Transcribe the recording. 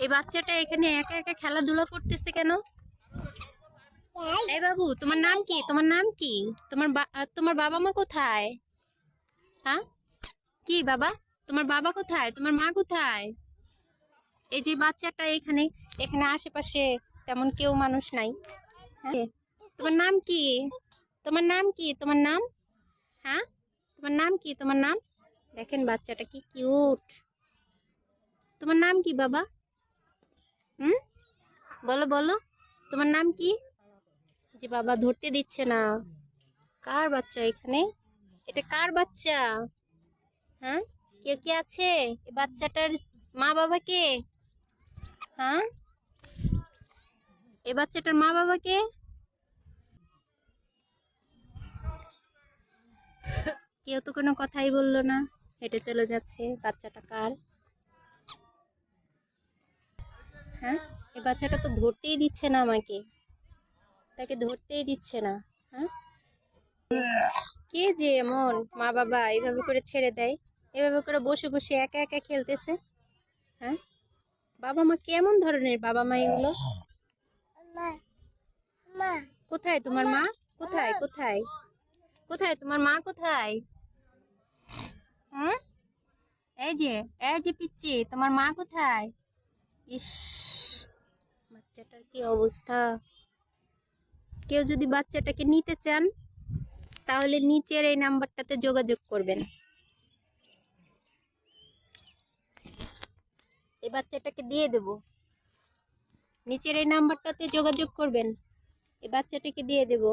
এই বাচ্চাটা এখানে একা একা খেলাধুলা করতেছে কেন? এই বাবু তোমার নাম কি? তোমার নাম কি? তোমার তোমার বাবা মা কোথায়? হ্যাঁ? কি বাবা? তোমার বাবা কোথায়? তোমার মা কোথায়? এই যে বাচ্চাটা এখানে এখানে আশেপাশে তেমন কেউ মানুষ নাই। হ্যাঁ? তোমার নাম কি? তোমার নাম কি? তোমার নাম? হ্যাঁ? তোমার নাম কি? তোমার নাম? দেখেন বাচ্চাটা কি কিউট তোমার নাম কি বাবা? হুম? বলো বলো। তোমার নাম কি? যে বাবা ধরতে দিচ্ছে না। কার বাচ্চা এখানে? এটা কার বাচ্চা? হ্যাঁ? কেউ কি আছে? এ বাচ্চাটার মা বাবা কে? হ্যাঁ? এ বাচ্চাটার মা বাবা কে? কেউ তো কোনো কথাই বলল না। হেঁটে চলে যাচ্ছে। বাচ্চাটা কার? হ্যাঁ? এই বাচ্চাটা তো ধরতেই দিচ্ছে না আমাকে। তাকে ধরতেই দিচ্ছে না হ্যাঁ? কে যে এমন? মা বাবা এইভাবে করে ছেড়ে দেয়। এভাবে করে বসে বসে একা একা খেলতেছে হ্যাঁ? বাবা মা কেমন ধরনের বাবা মা এগুলো? কোথায় তোমার মা? কোথায়? কোথায়? কোথায়? তোমার মা কোথায়? হুম এই যে এই যে পিচ্ছি তোমার মা কোথায়? ইস। বাচ্চাটার কি অবস্থা? কেউ যদি বাচ্চাটাকে নিতে চান, তাহলে নিচের এই নাম্বারটাতে যোগাযোগ করবেন। এই বাচ্চাটাকে দিয়ে দেব। নিচের এই নাম্বারটাতে যোগাযোগ করবেন। এই বাচ্চাটাকে দিয়ে দেব।